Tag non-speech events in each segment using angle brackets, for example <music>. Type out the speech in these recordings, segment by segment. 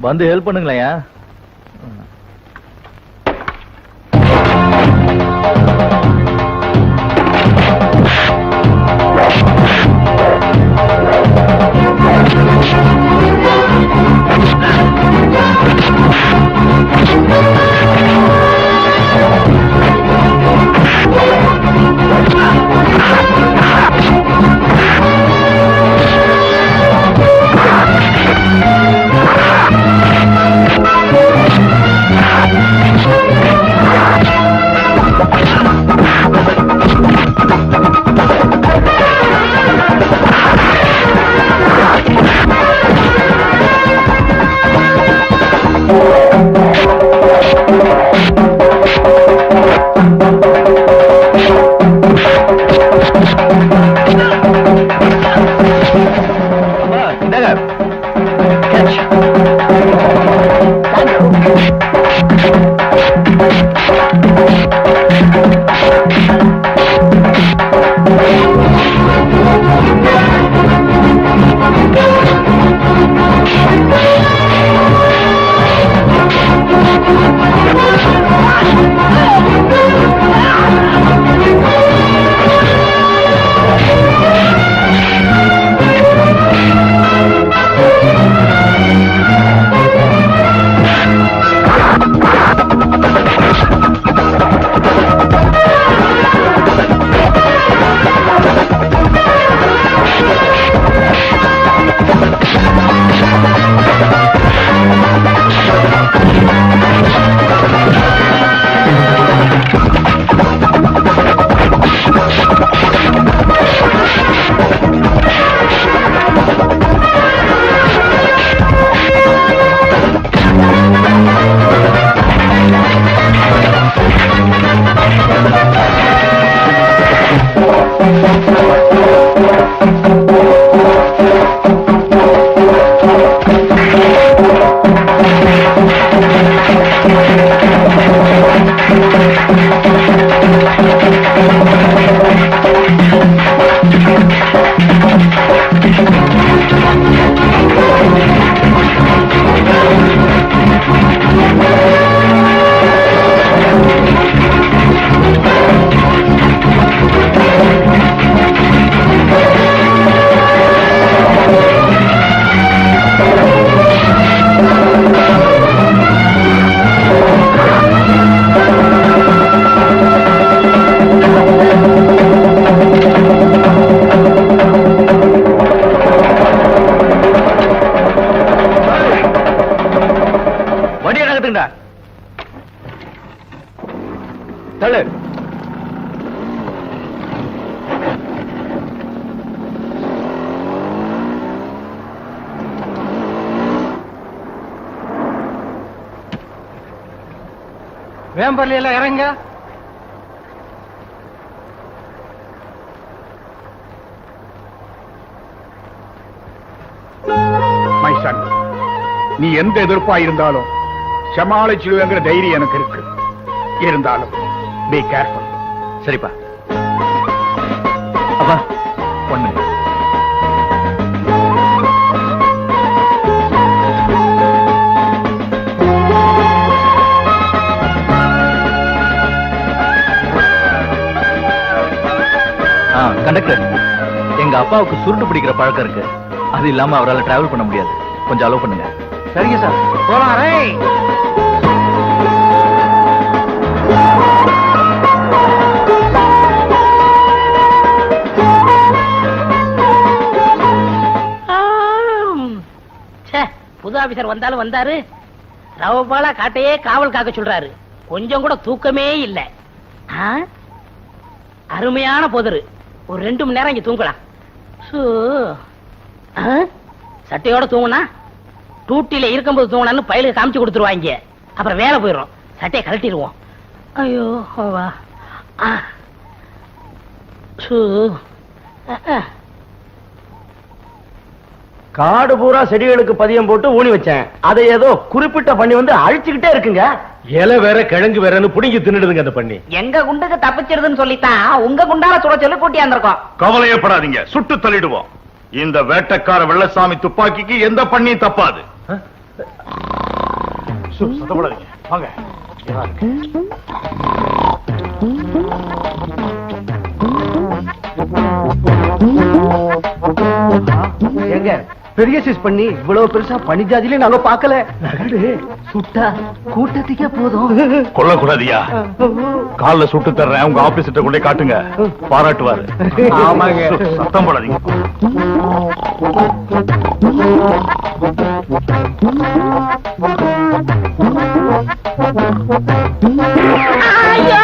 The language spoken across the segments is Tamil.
வந்து ஹெல்ப் பண்ணுங்களேன் வண்டியை தள்ளு. வேம்பர்ல எல்லாம் இறங்க. மை சன் நீ எந்த எதிர்ப்பா இருந்தாலும் சமாளிச்சிடுவேங்கிற தைரியம் எனக்கு இருக்கு. இருந்தாலும் பி கேர்ஃபுல் சரிப்பா. அப்பா பொண்ணு. கண்டக்டர் எங்க அப்பாவுக்கு சுருண்டு பிடிக்கிற பழக்கம் இருக்கு. அது இல்லாம அவரால் டிராவல் பண்ண முடியாது. கொஞ்சம் அலோவ் பண்ணுங்க. சரிங்க சார். போலாம். புது ஆபீசர் வந்தாலும் வந்தாரு. ரவபாலா காட்டையே காவல் காக்க சொல்றாரு. கொஞ்சம் கூட தூக்கமே இல்ல. அருமையான புதரு. ஒரு ரெண்டு மணி நேரம் இங்க தூங்கலாம். சட்டையோட தூங்குனா? டூட்டில இருக்கும்போது தூங்கினான்னு பயிலுக்கு காமிச்சு கொடுத்துருவாங்க. அப்புறம் வேலை போயிடும். சட்டையை கழட்டிடுவோம். ஐயோ வா ஆ. சூ. காடு பூரா செடிகளுக்கு பதியம் போட்டு ஊனி வச்சேன். அதை ஏதோ குறிப்பிட்ட பண்ணி வந்து அழிச்சுக்கிட்டே இருக்குங்க. இலை வேற கிழங்கு வேறன்னு புடிங்கி தின்னுடுதுங்க அந்த பண்ணி. எங்க குண்டுக்கு தப்பிச்சிருதுன்னு சொல்லித்தான். உங்க குண்டால சுட சொல்லி கூட்டியாந்திருக்கோம் கவலையப்படாதீங்க. சுட்டு தள்ளிடுவோம். இந்த வேட்டக்கார வெள்ளசாமி துப்பாக்கிக்கு எந்த பண்ணியும் தப்பாது. சத்தப்படாதீங்க. வாங்க. எங்க பெரிய சைஸ் பண்ணி இவ்வளவு பெருசா பனி ஜாதியில நாங்க பாக்கல சுட்டா கூட்டத்துக்கே போதும். கொல்லக்கூடாதியா? கால்ல சுட்டு தர்றேன் உங்க ஆபீஸ்கிட்ட கொண்டே காட்டுங்க. பாராட்டுவாரு. ஆமாங்க. சத்தம் போடாதீங்க. ஐயோ,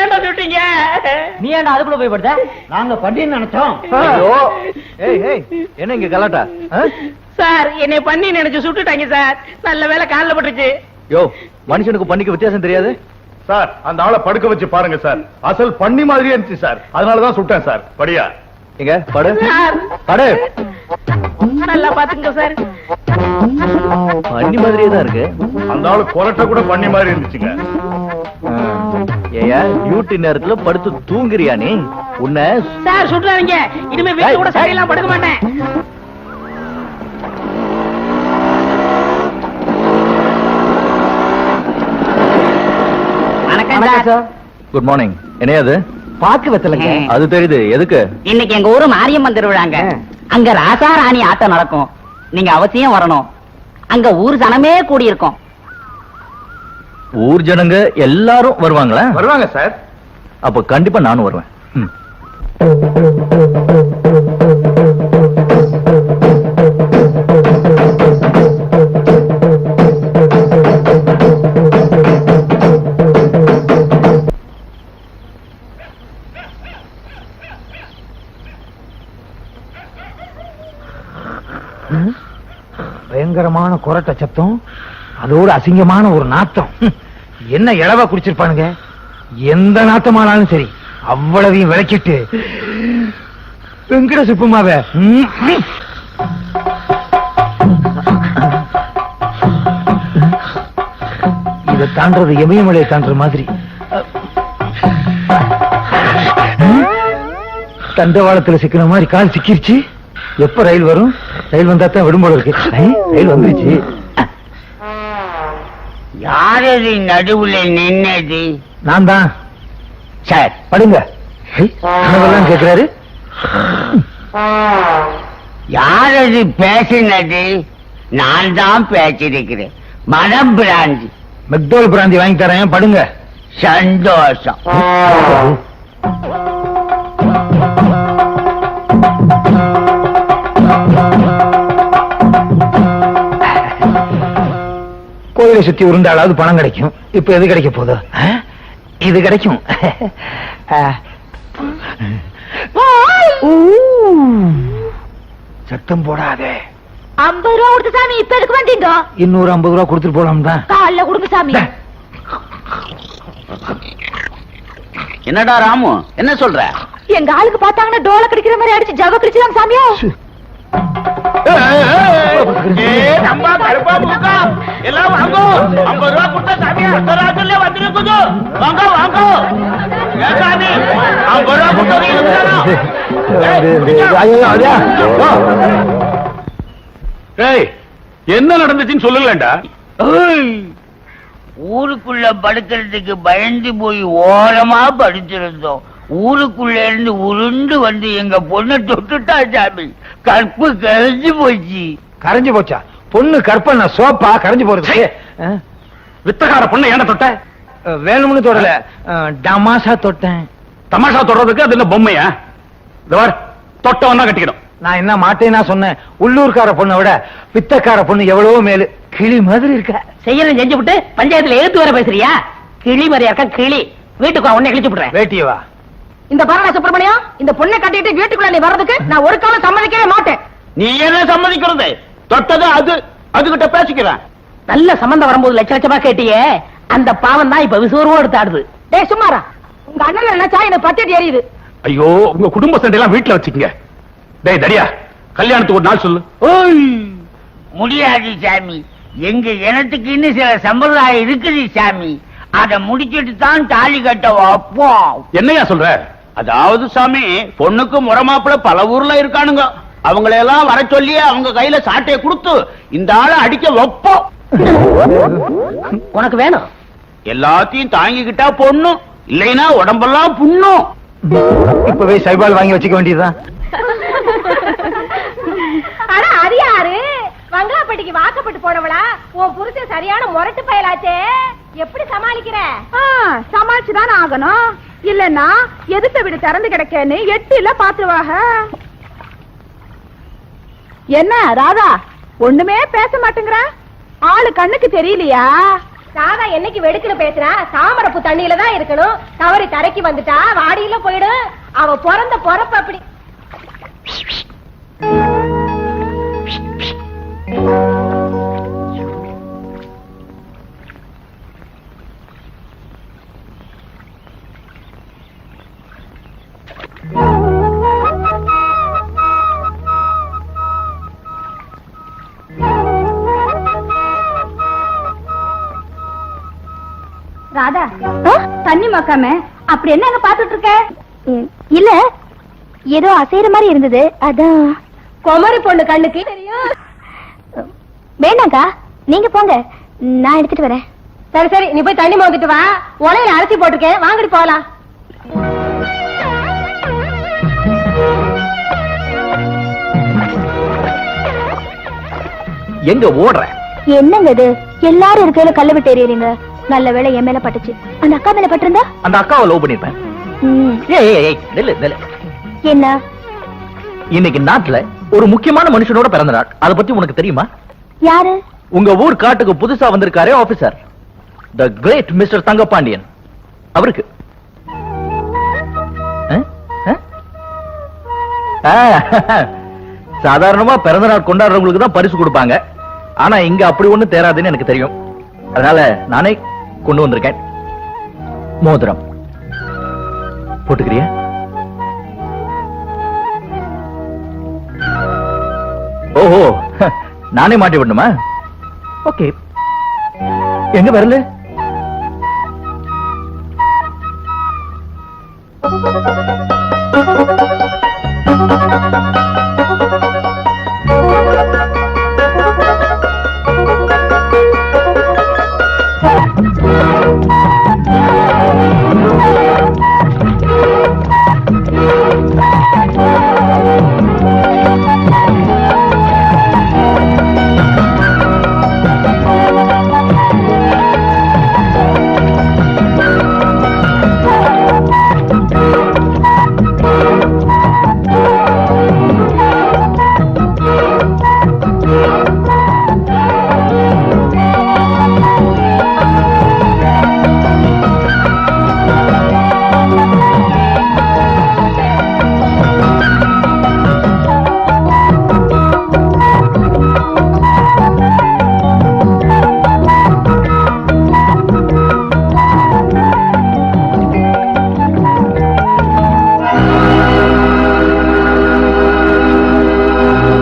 ஏன்டா சுட்டீங்க நீ ஏன்டா அதுக்குள்ள போய் படுத்த? நாங்க பண்ணின்னு நினைச்சோம். ஐயோ. ஏய் ஏய் என்ன இங்க கலாட்டா? ஆ? சார் என்னை பண்ணி நினைச்சு சுட்டுட்டாங்க சார். நல்ல வேலை கால்ல பட்டுச்சு யோ மனுஷனுக்கு பண்ணிக்க வித்தியாசம் தெரியாது? சார் அந்த ஆளை படுக்க வச்சு பாருங்க சார். அசல் பண்ணி மாதிரியே இருந்துச்சு சார். அதனாலதான் சுட்டேன் சார். படியா? எங்க? படு. சார். படு. நல்லா பாத்துங்க சார். பண்ணி மாதிரியே தான் இருக்கு. அந்த ஆளு கொரட்டை கூட பண்ணி மாதிரி இருந்துச்சுங்க. ஏயா டியூட்டி நேரத்துல படுத்து தூங்குறியா நீ? உன்னை சார் சுட்டுறாதீங்க. இனிமே வீட்டுல கூட சரியெல்லாம் படுக்க மாட்டேன். குட் மார்னிங் என்னையாது? பாக்கு வெத்தலைங்க அது தெரியுது. எதுக்கு? இன்னைக்கு எங்க ஊரு மாரியம்மன் திருவிழாங்க. அங்க ராசா ராணி ஆட்டம் நடக்கும். நீங்க அவசியம் வரணும். அங்க ஊர் சனமே கூடி இருக்கும் ஊர் ஜனங்க எல்லாரும் வருவாங்களா? வருவாங்க சார். அப்ப கண்டிப்பா நானும் வருவேன். பயங்கரமான குரட்ட சத்தம். அதோட அசிங்கமான ஒரு நாத்தம். என்ன இளவா குடிச்சிருப்பானுங்க? எந்த நாத்தமானாலும் சரி அவ்வளவையும் விளக்கிட்டு வெங்கட சுப்புமாவ இதை தாண்டது எமயமலையை தாண்டுற மாதிரி. தண்டவாளத்துல சிக்கின மாதிரி கால் சிக்கிருச்சு. எப்ப ரயில் வரும்? ரயில் வந்தா தான் விடும்போது இருக்கு. ரயில் வந்துருச்சு. யாரது நடுவுல நின்னது நான் தான் சார். படுங்க. கனவெல்லாம் கேக்குறாரு யாரது பேசினது? நான் தான் பேசிருக்கிறேன் மனம் பிராந்தி. மெக்டோல் பிராந்தி வாங்கி தரேன் படுங்க. சந்தோஷம். கோயிலை சுத்தி உருண்டாளாவது பணம் கிடைக்கும். இப்ப எது கிடைக்க போதோ? இது கிடைக்கும். சத்தம் போடாதே. ஐம்பது ரூபா கொடுத்து சாமி இப்ப எதுக்கு வந்தீங்க? இன்னொரு ஐம்பது ரூபா கொடுத்துட்டு போலாம் தான். காலைல கொடுங்க சாமி. என்னடா ராமு என்ன சொல்ற? எங்க ஆளுக்கு பார்த்தாங்கன்னா டோல கிடைக்கிற மாதிரி அடிச்சு ஜவ கிழிச்சுதான் சாமியோ? நம்ம கருப்பா முக்கா எல்லாம் வாங்கோ. ஐம்பது ரூபா கொடுத்தா சாமி அர்த்தராத்திரில வந்துருக்குது. வாங்க வாங்க. ஏன் சாமி ஐம்பது ரூபா கொடுத்தது ஏய் என்ன நடந்துச்சுன்னு சொல்லலண்டா ஊருக்குள்ள படுக்கிறதுக்கு பயந்து போய் ஓரமா படுத்திருந்தோம். ஊருக்குள்ள இருந்து உருண்டு வந்து எங்க பொண்ணை தொட்டுட்டா சாமி. கற்பு கரைஞ்சு போச்சு. கரைஞ்சு போச்சா? பொண்ணு கற்பனை சோப்பா? கரைஞ்சு போறது ஆ? வித்தகார பொண்ணை ஏன்டா தொட்ட? வேணும்னு தொடல. டமாசா தொட்டேன். தமாஷா தொடறதுக்கு அது என்ன பொம்மையா? இந்த பார் தொட்டவன் தான் கட்டிக்கணும். நான் என்ன மாட்டேன்னா சொன்னேன். உள்ளூர்கார பொண்ணை விட பித்தக்கார பொண்ணு எவ்வளவோ மேலு. கிளி மாதிரி இருக்க? செய்யணும் செஞ்சு விட்டு பஞ்சாயத்துல எழுத்து வர பேசுறியா? கிளி மாதிரியா இருக்கா? கிளி. வீட்டுக்கு உடனே கிழிச்சு விடுறேன் வேட்டியவா இந்த பாருடா சுப்பிரமணியம் இந்த பொண்ணை கட்டிட்டு வீட்டுக்குள்ள நீ வர்றதுக்கு நான் ஒரு காலம் சம்மதிக்கவே மாட்டேன். நீ என்ன சம்மதிக்கிறது? தொட்டது அது. அதுகிட்ட பேசிக்கிறேன். நல்ல சம்பந்தம் வரும்போது லட்ச லட்சமா கேட்டியே. அந்த பாவம் தான் இப்ப விசுவரோடு எடுத்தாடுது. டேய் சும்மாரா. உங்க அண்ணன் நினைச்சா எனக்கு பச்சடி எரியுது. ஐயோ உங்க குடும்ப சண்டையெல்லாம் வீட்டுல வச்சுக்கங்க. டேய் தடியா கல்யாணத்துக்கு ஒரு நாள் சொல்லு. முடியாது சாமி. எங்க இனத்துக்கு இன்னும் சில சம்பிரதாயம் இருக்குது சாமி. அத முடிச்சிட்டு தான் தாலி கட்ட வைப்போம் என்னையா சொல்ற? அதாவது சாமி பொண்ணுக்கு முறமாப்பிள பல ஊர்ல இருக்கானுங்க. அவங்களையெல்லாம் வர சொல்லி அவங்க கையில சாட்டையை கொடுத்து இந்த ஆளை அடிக்க வைப்போம். உனக்கு வேணும். எல்லாத்தையும் தாங்கிக்கிட்டா பொண்ணு இல்லைன்னா உடம்பெல்லாம் புண்ணும் இப்பவே சைபால் வாங்கி வச்சுக்க வேண்டியதுதான். அட அது யாரு? வங்களாப்பட்டிக்கு வாக்கப்பட்டு போனவளா? உன் புருஷன் சரியான முரட்டு பயலாச்சே. எப்படி சமாளிக்கிற? சமாளிச்சுதான் ஆகணும். இல்லன்னா எதுத்த வீடு திறந்து கிடக்கேன்னு எட்டில பாத்துருவாக என்ன ராதா ஒண்ணுமே பேச மாட்டேங்கிற? ஆளு கண்ணுக்கு தெரியலையா? ராதா என்னைக்கு வெடுக்குன்னு பேசுறா? தாமரப்பு தண்ணியில தான் இருக்கணும். தவறி தரைக்கு வந்துட்டா வாடியில போயிடும் அவ பிறந்த பொறப்பு அப்படி. மக்காம அப்படி என்னங்க பாத்துட்டு இருக்க? இல்ல ஏதோ அசைற மாதிரி இருந்தது. அதான். குமரி பொண்ணு கண்ணுக்கு தெரியும். வேணாக்கா நீங்க போங்க. நான் எடுத்துட்டு வரேன். சரி சரி நீ போய் தண்ணி மோந்துட்டு வா. உலையில அரிசி போட்டிருக்கேன். வாங்கிட்டு போலாம். எங்க ஓடுற? என்னங்க இது? எல்லாரும் இருக்கையில கல்ல விட்டு எறியறீங்க. நல்ல வேளை என் மேல பட்டுச்சு. அந்த அக்கா மேல பட்டிருந்தா? அந்த அக்காவை லவ் பண்ணிருப்பேன் என்ன? இன்னைக்கு நாட்டுல ஒரு முக்கியமான மனுஷனோட பிறந்த நாள். அத பத்தி உனக்கு தெரியுமா? யாரு? உங்க ஊர் காட்டுக்கு புதுசா வந்திருக்காரே officer the great mister Thangapandian அவருக்கு. சாதாரணமா பிறந்த நாள் கொண்டாடுறவங்களுக்கு தான் பரிசு கொடுப்பாங்க. ஆனா இங்க அப்படி ஒண்ணு தேராதுன்னு எனக்கு தெரியும். அதனால நானே கொண்டு வந்திருக்கேன். மோதிரம். போட்டுக்கிறியா? ஓஹோ <laughs> நானே மாட்டி விடணுமா? ஓகே. எங்க வரல?